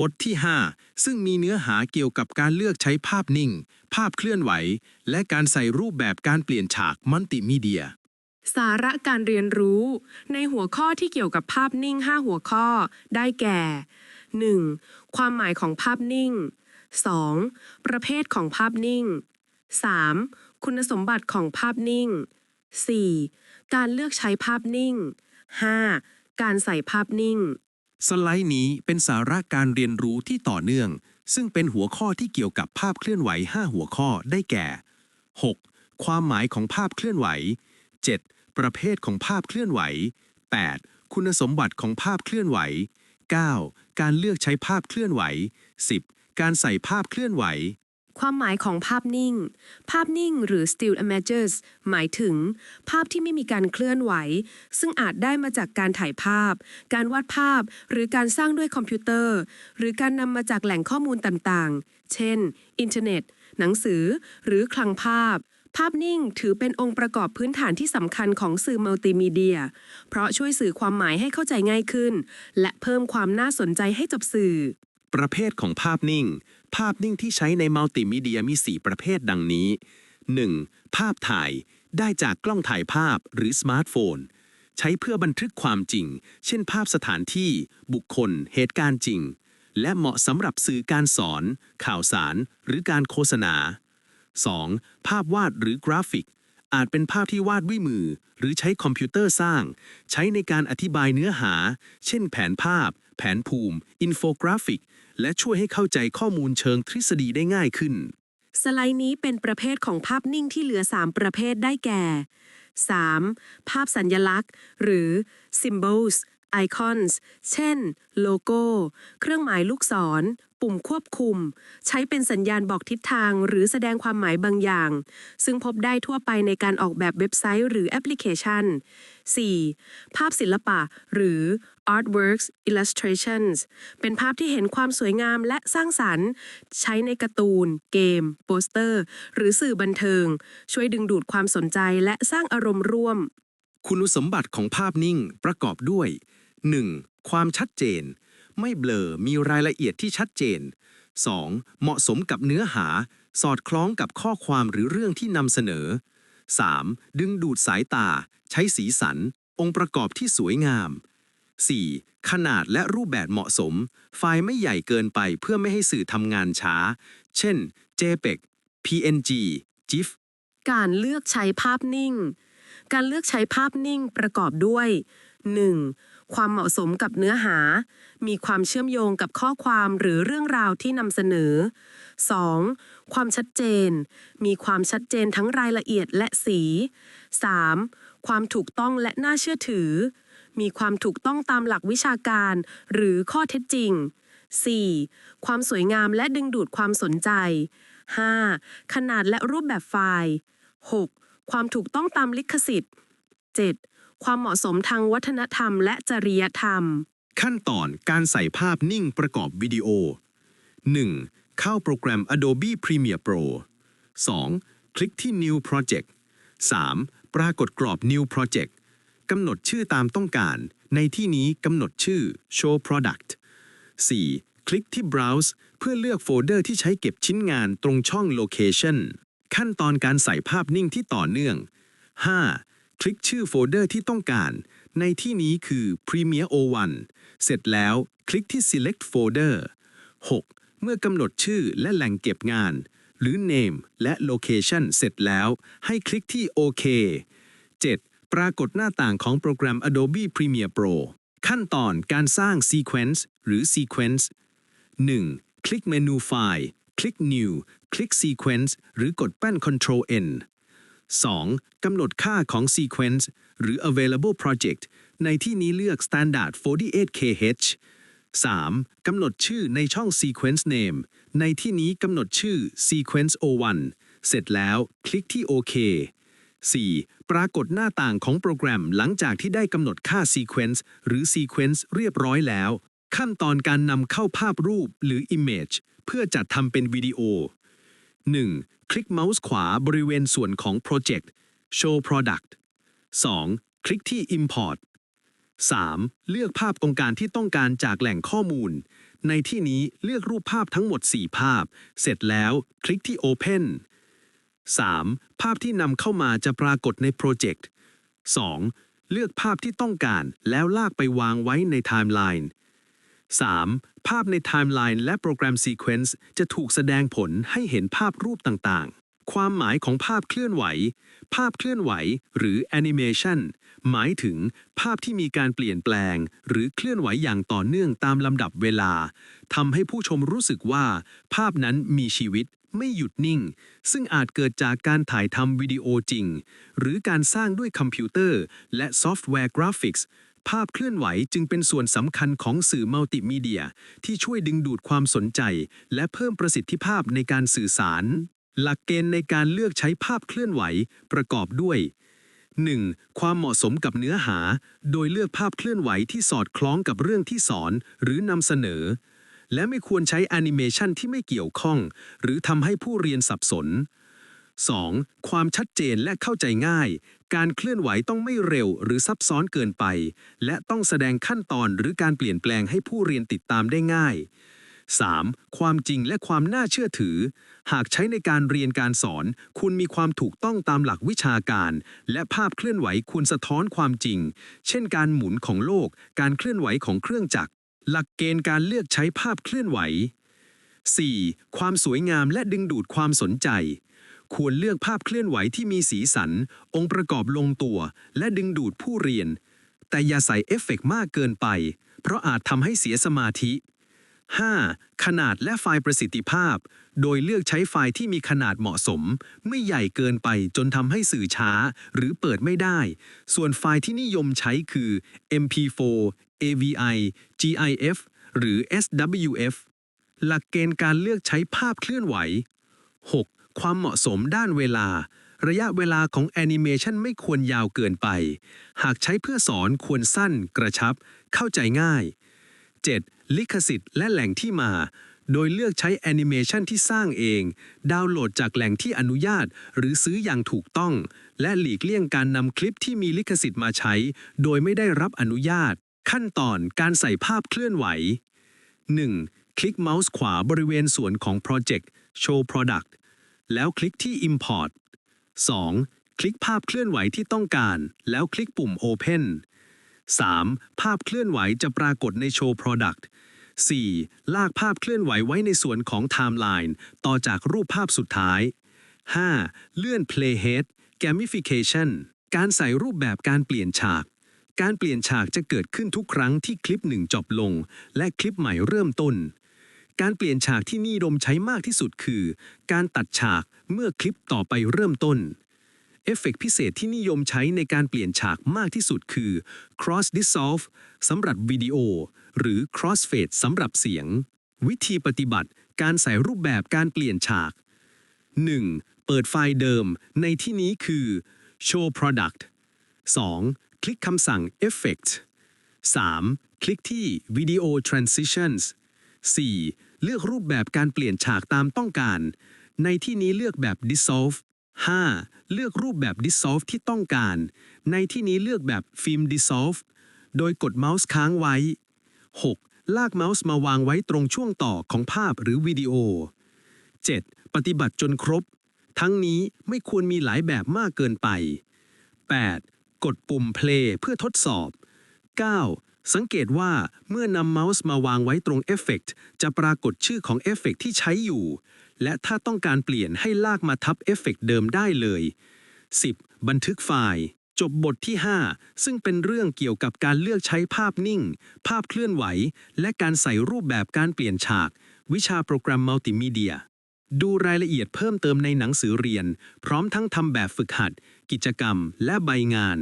บทที่ 5 ซึ่งมีเนื้อหาเกี่ยวกับการเลือกใช้ภาพนิ่ง ภาพเคลื่อนไหว และการใส่รูปแบบการเปลี่ยนฉากมัลติมีเดีย สาระการเรียนรู้ ในหัวข้อที่เกี่ยวกับภาพนิ่ง 5 หัวข้อ ได้แก่ 1. ความหมายของภาพนิ่ง 2. ประเภทของภาพนิ่ง 3. คุณสมบัติของภาพนิ่ง 4. การเลือกใช้ภาพนิ่ง 5. การใส่ภาพนิ่ง สไลด์นี้เป็นสาระการเรียนรู้ที่ต่อเนื่อง ซึ่งเป็นหัวข้อที่เกี่ยวกับภาพเคลื่อนไหว 5 หัวข้อได้แก่ 6. ความหมายของภาพเคลื่อนไหว 7. ประเภทของภาพเคลื่อนไหว 8. คุณสมบัติของภาพเคลื่อนไหว 9. การเลือกใช้ภาพเคลื่อนไหว 10. การใส่ภาพเคลื่อนไหว ความหมายของภาพนิ่ง ภาพนิ่งหรือ still images หมายถึง ภาพที่ไม่มีการเคลื่อนไหว ซึ่งอาจได้มาจากการถ่ายภาพ การวาดภาพ หรือการสร้างด้วยคอมพิวเตอร์ หรือการนำมาจากแหล่งข้อมูลต่างๆ เช่น อินเทอร์เน็ต หนังสือ หรือคลังภาพ ภาพนิ่งถือเป็นองค์ประกอบพื้นฐานที่สำคัญของสื่อมัลติมีเดีย เพราะช่วยสื่อความหมายให้เข้าใจง่ายขึ้น และเพิ่มความน่าสนใจให้กับสื่อประเภทของภาพนิ่ง ภาพนิ่งที่ใช้ในมัลติมีเดียมี 4 ประเภทดังนี้ 1. ภาพถ่าย ได้จากกล้องถ่ายภาพหรือสมาร์ทโฟน ใช้เพื่อบันทึกความจริง เช่น ภาพสถานที่ บุคคล เหตุการณ์จริง และเหมาะสำหรับสื่อการสอน ข่าวสาร หรือการโฆษณา 2. ภาพวาดหรือกราฟิก อาจเป็นภาพที่วาดด้วยมือ หรือใช้คอมพิวเตอร์สร้าง ใช้ในการอธิบายเนื้อหา เช่น แผนภาพ แผนภูมิ อินโฟกราฟิก และช่วยให้เข้าใจข้อมูลเชิงทฤษฎีได้ง่ายขึ้น สไลด์นี้เป็นประเภทของภาพนิ่งที่เหลือ 3 ประเภทได้แก่ 3. ภาพสัญญลักษณ์ หรือ symbols icons เช่น โลโก้ เครื่องหมายลูกศร ปุ่มควบคุม ใช้เป็นสัญญาณบอกทิศทาง หรือแสดงความหมายบางอย่าง ซึ่งพบได้ทั่วไปในการออกแบบเว็บไซต์หรือแอปพลิเคชัน 4. ภาพศิลปะ หรือ artworks illustrations เป็นภาพที่เห็นความสวยงามและสร้างสรรค์ ใช้ในการ์ตูน เกม โปสเตอร์ หรือสื่อบันเทิง ช่วยดึงดูดความสนใจและสร้างอารมณ์ร่วม คุณสมบัติของภาพนิ่งประกอบด้วย 1. ความชัดเจน ไม่เบลอมีรายละเอียดที่ชัดเจน 2. เหมาะสมกับเนื้อหา สอดคล้องกับข้อความหรือเรื่องที่นำเสนอ 3. ดึงดูดสายตา ใช้สีสัน องค์ประกอบที่สวยงาม 4. ขนาดและรูปแบบเหมาะสม ไฟล์ไม่ใหญ่เกินไปเพื่อไม่ให้สื่อทำงานช้า เช่น JPEG PNG GIF การเลือกใช้ภาพนิ่ง การเลือกใช้ภาพนิ่งประกอบด้วย 1. ความเหมาะสมกับเนื้อหา มีความเชื่อมโยงกับข้อความหรือเรื่องราวที่นำเสนอ 2. ความชัดเจน มีความชัดเจนทั้งรายละเอียดและสี 3. ความถูกต้องและน่าเชื่อถือ มีความถูกต้องตามหลักวิชาการ หรือข้อเท็จจริง 4. ความสวยงามและดึงดูดความสนใจ 5. ขนาดและรูปแบบไฟล์ 6. ความถูกต้องตามลิขสิทธิ์ 7. ความเหมาะสมทางวัฒนธรรมและจริยธรรม ขั้นตอนการใส่ภาพนิ่งประกอบวิดีโอ 1. เข้าโปรแกรม Adobe Premiere Pro 2. คลิกที่ New Project 3. ปรากฏกรอบ New Project กำหนดชื่อตามต้องการ ในที่นี้กำหนดชื่อ Show Product 4. คลิกที่ Browse เพื่อเลือกโฟลเดอร์ที่ใช้เก็บชิ้นงานตรงช่อง Location ขั้นตอนการใส่ภาพนิ่งที่ต่อเนื่อง 5. คลิกชื่อโฟลเดอร์ที่ต้องการ ในที่นี้คือ Premiere O1 เสร็จแล้วคลิกที่ Select Folder 6. เมื่อกำหนดชื่อและแหล่งเก็บงาน หรือ Name และ Location เสร็จแล้ว ให้คลิกที่ OK 7. ปรากฏหน้าต่างของโปรแกรม Adobe Premiere Pro ขั้นตอนการสร้าง Sequence หรือ Sequence 1. คลิกเมนูไฟล์ คลิก New คลิก Sequence หรือกดแป้น Ctrl N 2. กำหนดค่าของ Sequence หรือ Available Project ในที่นี้เลือก Standard 48kH 3. กำหนดชื่อในช่อง Sequence Name ในที่นี้กำหนดชื่อ Sequence O1 เสร็จแล้ว คลิกที่ OK 4. ปรากฏหน้าต่างของโปรแกรมหลังจากที่ได้กำหนดค่า Sequence หรือ Sequence เรียบร้อยแล้ว ขั้นตอนการนำเข้าภาพรูปหรือ Image เพื่อจัดทำเป็นวิดีโอ 1. คลิกเมาส์ขวาบริเวณส่วนของ Project Show Product 2. คลิกที่ Import 3. เลือกภาพองค์การที่ต้องการจากแหล่งข้อมูล ในที่นี้เลือกรูปภาพทั้งหมด 4 ภาพ เสร็จแล้วคลิกที่ Open 3. ภาพที่นำเข้ามาจะปรากฏในโปรเจกต์ 2. เลือกภาพที่ต้องการแล้วลากไปวางไว้ในไทม์ไลน์ 3. ภาพในไทม์ไลน์และโปรแกรมซีเควนซ์จะถูกแสดงผลให้เห็นภาพรูปต่างๆ ความหมายของภาพเคลื่อนไหว ภาพเคลื่อนไหว หรือแอนิเมชันหมายถึงภาพที่มีการเปลี่ยนแปลง หรือเคลื่อนไหวอย่างต่อเนื่องตามลำดับเวลาทำให้ผู้ชมรู้สึกว่า ภาพนั้นมีชีวิต ไม่หยุดนิ่ง ซึ่งอาจเกิดจากการถ่ายทำวิดีโอจริง หรือการสร้างด้วยคอมพิวเตอร์ และซอฟต์แวร์กราฟิกส์ภาพเคลื่อนไหวจึงเป็นส่วนสำคัญของสื่อมัลติมีเดีย ที่ช่วยดึงดูดความสนใจ และเพิ่มประสิทธิภาพในการสื่อสาร หลักเกณฑ์ในการเลือกใช้ภาพเคลื่อนไหวประกอบด้วย 1. ความเหมาะสมกับเนื้อหา โดยเลือกภาพเคลื่อนไหวที่สอดคล้องกับเรื่องที่สอน หรือนำเสนอ และไม่ควรใช้แอนิเมชันที่ไม่เกี่ยวข้อง หรือทำให้ผู้เรียนสับสน 2. ความชัดเจนและเข้าใจง่าย การเคลื่อนไหวต้องไม่เร็วหรือซับซ้อนเกินไป และต้องแสดงขั้นตอนหรือการเปลี่ยนแปลงให้ผู้เรียนติดตามได้ง่าย 3. ความจริงและความน่าเชื่อถือ หากใช้ในการเรียนการสอน คุณมีความถูกต้องตามหลักวิชาการ และภาพเคลื่อนไหวควรสะท้อนความจริง เช่นการหมุนของโลก การเคลื่อนไหวของเครื่องจักร หลักเกณฑ์การเลือกใช้ภาพเคลื่อนไหว 4. ความสวยงามและดึงดูดความสนใจ ควรเลือกภาพเคลื่อนไหวที่มีสีสัน องค์ประกอบลงตัว และดึงดูดผู้เรียน แต่อย่าใส่เอฟเฟกต์มากเกินไป เพราะอาจทำให้เสียสมาธิ 5. ขนาดและไฟล์ประสิทธิภาพ โดยเลือกใช้ไฟล์ที่มีขนาดเหมาะสม ไม่ใหญ่เกินไปจนทำให้สื่อช้า หรือเปิดไม่ได้ ส่วนไฟล์ที่นิยมใช้คือ MP4 AVI GIF หรือ SWF หลักเกณฑ์การเลือกใช้ภาพเคลื่อนไหว 6. ความเหมาะสมด้านเวลา ระยะเวลาของแอนิเมชันไม่ควรยาวเกินไป หากใช้เพื่อสอนควรสั้น กระชับ เข้าใจง่าย 7. ลิขสิทธิ์และแหล่งที่มา โดยเลือกใช้แอนิเมชันที่สร้างเอง ดาวน์โหลดจากแหล่งที่อนุญาต หรือซื้ออย่างถูกต้อง และหลีกเลี่ยงการนำคลิปที่มีลิขสิทธิ์มาใช้ โดยไม่ได้รับอนุญาต ขั้นตอนการใส่ภาพเคลื่อนไหว 1. คลิกเมาส์ขวาบริเวณส่วนของ Project Show Product แล้วคลิกที่ Import 2. คลิกภาพเคลื่อนไหวที่ต้องการ แล้วคลิกปุ่ม Open 3. ภาพเคลื่อนไหวจะปรากฏในโชว์ Product 4. ลากภาพเคลื่อนไหวไว้ในส่วนของ Timeline ต่อจากรูปภาพสุดท้าย 5. เลื่อน Playhead Gamification การใส่รูปแบบการเปลี่ยนฉาก การเปลี่ยนฉากจะเกิดขึ้นทุกครั้งที่คลิปหนึ่งจบลง และคลิปใหม่เริ่มต้น การเปลี่ยนฉากที่นิยมใช้มากที่สุดคือ การตัดฉากเมื่อคลิปต่อไปเริ่มต้น เอฟเฟกต์พิเศษที่นิยมใช้ในการเปลี่ยนฉากมากที่สุดคือ cross dissolve สำหรับวิดีโอ หรือ crossfade สำหรับเสียง วิธีปฏิบัติการใส่รูปแบบการเปลี่ยนฉาก 1. เปิดไฟล์เดิม ในที่นี้คือ show product 2. คลิกคำสั่ง effect 3. คลิกที่ video transitions 4. เลือกรูปแบบการเปลี่ยนฉากตามต้องการ ในที่นี้เลือกแบบ dissolve 5. เลือกรูปแบบ dissolve ที่ต้องการ ในที่นี้เลือกแบบ film dissolve โดยกดเมาส์ค้างไว้ 6. ลากเมาส์มาวางไว้ตรงช่วงต่อของภาพหรือวิดีโอ 7. ปฏิบัติจนครบ ทั้งนี้ไม่ควรมีหลายแบบมากเกินไป 8. กดปุ่ม play เพื่อทดสอบ 9. สังเกตว่าเมื่อนำเมาส์มาวางไว้ตรงเอฟเฟกต์จะปรากฏชื่อของเอฟเฟกต์ที่ใช้อยู่ และถ้าต้องการเปลี่ยนให้ลากมาทับเอฟเฟกต์เดิมได้เลย 10. บันทึกไฟล์ จบบทที่ 5 ซึ่งเป็นเรื่องเกี่ยวกับการเลือกใช้ภาพนิ่ง ภาพเคลื่อนไหว และการใส่รูปแบบการเปลี่ยนฉาก วิชาโปรแกรมมัลติมีเดีย ดูรายละเอียดเพิ่มเติมในหนังสือเรียน พร้อมทั้งทำแบบฝึกหัด กิจกรรม และใบงาน